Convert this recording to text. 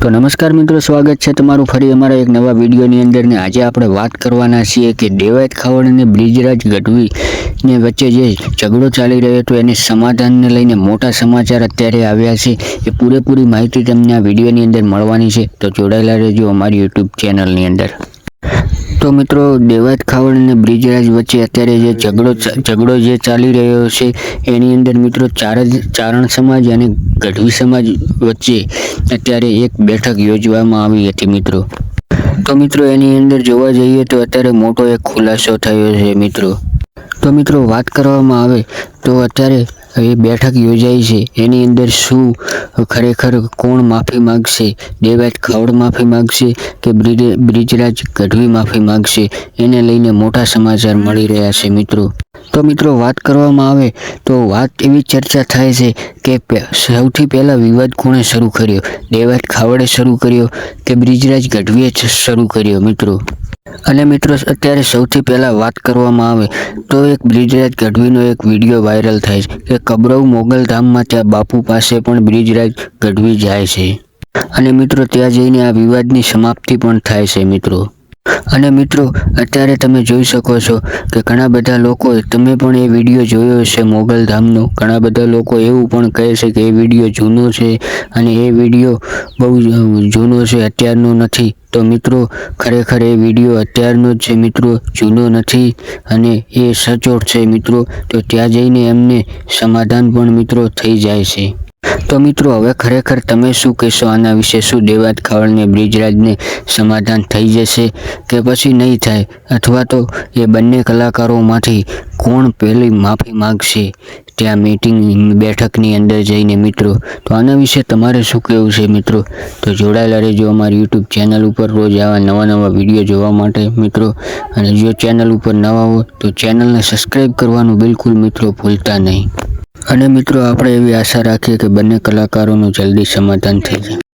તો નમસ્કાર મિત્રો, સ્વાગત છે તમારું ફરી અમારા એક નવા વિડીયોની અંદર ને આજે આપણે વાત કરવાના છીએ કે દેવાયત ખાવડ અને બ્રિજરાજ ગઢવી ને વચ્ચે જે ઝઘડો ચાલી રહ્યો હતો એને સમાધાનને લઈને મોટા સમાચાર અત્યારે આવ્યા છે. એ પૂરેપૂરી માહિતી તમને આ વિડીયોની અંદર મળવાની છે. તો જોડાયેલા રહેજો અમારી યુટ્યુબ ચેનલની અંદર. તો મિત્રો, દેવાત ખાવડ અને બ્રિજરાજ વચ્ચે અત્યારે જે ઝઘડો ઝઘડો જે ચાલી રહ્યો છે, એની અંદર મિત્રો ચાર ચારણ સમાજ અને ગઢવી સમાજ વચ્ચે અત્યારે એક બેઠક યોજવામાં આવી હતી મિત્રો. તો મિત્રો, એની અંદર જોવા જઈએ તો અત્યારે મોટો એક ખુલાસો થયો છે મિત્રો. તો મિત્રો, વાત કરવામાં આવે તો અત્યારે એ બેઠક યોજાઈ છે. એની અંદર શું ખરેખર કોણ માફી માગશે? દેવાજ ખાવડ માફી માગશે કે બ્રિજ- બ્રિજરાજ ગઢવી માફી માગશે? એને લઈને મોટા સમાચાર મળી રહ્યા છે મિત્રો. તો મિત્રો વાત કરવામાં આવે તો વાત એવી ચર્ચા થાય છે કે સૌથી પહેલાં વિવાદ કોણે શરૂ કર્યો? દેવાજ ખાવડે શરૂ કર્યો કે બ્રિજરાજ ગઢવીએ શરૂ કર્યો મિત્રો? અને મિત્રો, અત્યારે સૌથી પહેલાં વાત કરવામાં આવે તો એક બ્રિજરાજ ગઢવીનો એક વીડિયો વાયરલ થાય છે કે કબરવ મોગલ ધામમાં ત્યાં બાપુ પાસે પણ બ્રિજરાજ ગઢવી જાય છે. અને મિત્રો, ત્યાં જઈને આ વિવાદની સમાપ્તિ પણ થાય છે, મિત્રો. અને મિત્રો, અત્યારે તમે જોઈ શકો છો કે ઘણા બધા લોકો, તમે પણ એ વીડિયો જોયો હશે મોગલ ધામનો. ઘણા બધા લોકો એવું પણ કહે છે કે એ વીડિયો જૂનો છે અને એ વીડિયો બહુ જૂનો છે, અત્યારનો નથી. તો મિત્રો, ખરેખર એ વીડિયો અત્યારનો જ છે મિત્રો, જૂનો નથી અને એ સચોટ છે મિત્રો. તો ત્યાં જઈને એમને સમાધાન પણ મિત્રો થઈ જાય છે. તો મિત્રો, હવે ખરેખર તમે શું કહેશો? આના વિશે શું દેવાત ખાવડને, બ્રિજરાજને સમાધાન થઈ જશે કે પછી નહીં થાય? અથવા તો એ બંને કલાકારોમાંથી કોણ પહેલી માફી માગશે? ત્યાં મીટિંગ બેઠકની અંદર જઈને મિત્રો, તો આના વિશે તમારે શું કહેવું છે મિત્રો? તો જોડાયેલા રહેજો અમારી યુટ્યુબ ચેનલ ઉપર રોજ આવા નવા નવા વીડિયો જોવા માટે મિત્રો. અને જો ચેનલ ઉપર નવા હો, તો ચેનલને સબસ્ક્રાઈબ કરવાનું બિલકુલ મિત્રો ભૂલતા નહીં. અને મિત્રો આપણે એવી આશા રાખીએ કે બંને કલાકારોનું જલ્દી સમાધાન થઈ જાય.